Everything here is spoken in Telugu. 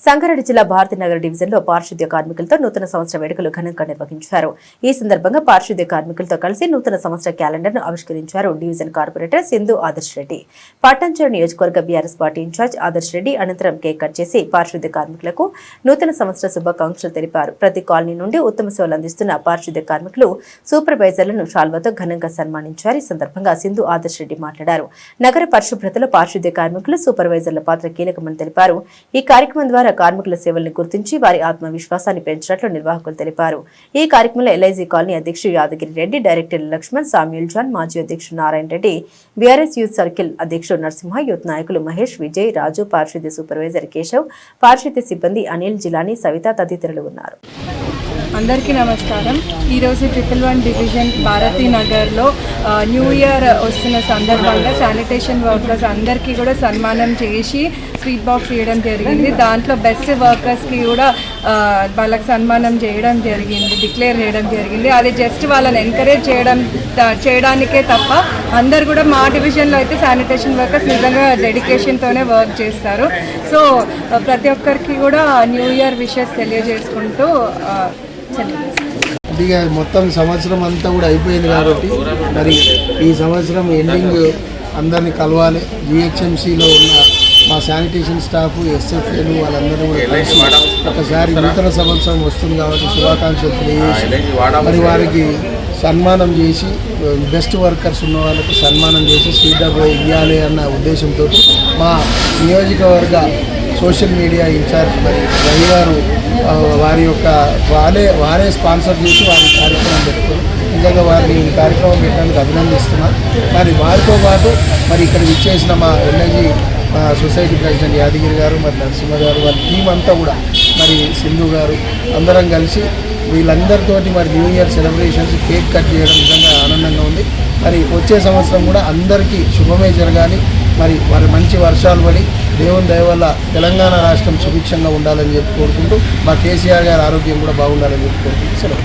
సంగారెడ్డి జిల్లా భారతీనగర్ డివిజన్లో పారిశుద్ధ్య కార్మికులతో నూతన సంవత్సర వేడుకలు ఘనంగా నిర్వహించారు. ఈ సందర్భంగా పారిశుద్ధ్య కార్మికులతో కలిసి నూతన సంవత్సర క్యాలెండర్ను ఆవిష్కరించారు డివిజన్ కార్పొరేటర్ సింధు ఆదర్శ్ రెడ్డి. పట్టంచేరు నియోజకవర్గ BRS party in-charge Adarsh Reddy అనంతరం కేక్ కట్ చేసి పారిశుద్ధ్య కార్మికులకు నూతన సంవత్సర శుభాకాంక్షలు తెలిపారు. ప్రతి కాలనీ నుండి ఉత్తమ సేవలు అందిస్తున్న పారిశుద్ధ్య కార్మికులు సూపర్వైజర్లను షాల్వాతో ఘనంగా సన్మానించారు. ఈ సందర్భంగా సింధు ఆదర్శ్ రెడ్డి మాట్లాడారు. నగర పరిశుభ్రతలో పారిశుద్ధ్య కార్మికులు సూపర్వైజర్ల పాత్ర కీలకమని తెలిపారు. ఈ కార్యక్రమం ద్వారా కార్మికుల సేవల్ని గుర్తించి వారి ఆత్మవిశ్వాసాన్ని పెంచినట్లు నిర్వాహకులు తెలిపారు. ఈ కార్యక్రమంలో ఎల్ఐజీ కాలనీ అధ్యక్షుడు Yadagiri Reddy director Lakshman Samuel John మాజీ అధ్యక్షుడు Narayana Reddy BRS youth circle అధ్యక్షుడు నరసింహ యూత్ నాయకులు మహేష్ విజయ్ రాజు పారిశుద్ధ్య సూపర్వైజర్ కేశవ్ పారిశుద్ధ్య సిబ్బంది అనిల్ జిలానీ సవిత తదితరులు ఉన్నారు. అందరికీ నమస్కారం. ఈరోజు ట్రిపుల్ వన్ డివిజన్ భారతీ నగర్లో న్యూ ఇయర్ వస్తున్న సందర్భంగా శానిటేషన్ వర్కర్స్ అందరికీ కూడా సన్మానం చేసి స్వీట్ బాక్స్ ఇవ్వడం జరిగింది. దాంట్లో బెస్ట్ వర్కర్స్కి కూడా వాళ్ళకి సన్మానం చేయడం జరిగింది డిక్లేర్ చేయడం జరిగింది. అది జస్ట్ వాళ్ళని ఎంకరేజ్ చేయడం చేయడానికే తప్ప అందరు కూడా మా డివిజన్లో అయితే శానిటేషన్ వర్కర్స్ నిజంగా డెడికేషన్తోనే వర్క్ చేస్తారు. సో ప్రతి ఒక్కరికి కూడా న్యూ ఇయర్ విషెస్ తెలియజేసుకుంటూ మొత్తం సంవత్సరం అంతా కూడా అయిపోయింది కాబట్టి మరి ఈ సంవత్సరం ఎండింగ్ అందరినీ కలవాలి. జిహెచ్ఎంసీలో ఉన్న మా శానిటేషన్ స్టాఫ్ ఎస్ఎఫ్ఏలు వాళ్ళందరూ కూడా కలిసి ఒకసారి నూతన సంవత్సరం వస్తుంది కాబట్టి శుభాకాంక్షలు తెలియజేసి మరి వారికి సన్మానం చేసి బెస్ట్ వర్కర్స్ ఉన్న వాళ్ళకి సన్మానం చేసి స్వీట్ ఇవ్వాలి అన్న ఉద్దేశంతో మా నియోజకవర్గ సోషల్ మీడియా ఇన్ఛార్జ్ మరి రవి గారు వారి యొక్క వారే వారే స్పాన్సర్ చేసి వారి కార్యక్రమం పెట్టుకుని నిజంగా వారిని ఈ కార్యక్రమం పెట్టడానికి అభినందిస్తున్నాను మరి వారితో పాటు మరి ఇక్కడ విచ్చేసిన మా ఎల్ఐజీ సొసైటీ ప్రెసిడెంట్ యాదగిరి గారు మరి నరసింహ గారు వారి టీం అంతా కూడా మరి సింధు గారు అందరం కలిసి వీళ్ళందరితోటి మరి new year celebrations cake cut చేయడం నిజంగా ఆనందంగా ఉంది. మరి వచ్చే సంవత్సరం కూడా అందరికీ శుభమే జరగాలి. మరి వారి మంచి వర్షాలు పడి దేవుని దయ వల్ల తెలంగాణ రాష్ట్రం సుభిక్షంగా ఉండాలని చెప్పి కోరుకుంటూ మా కేసీఆర్ గారి ఆరోగ్యం కూడా బాగుండాలని చెప్పి కోరుకుంటూ సెలవు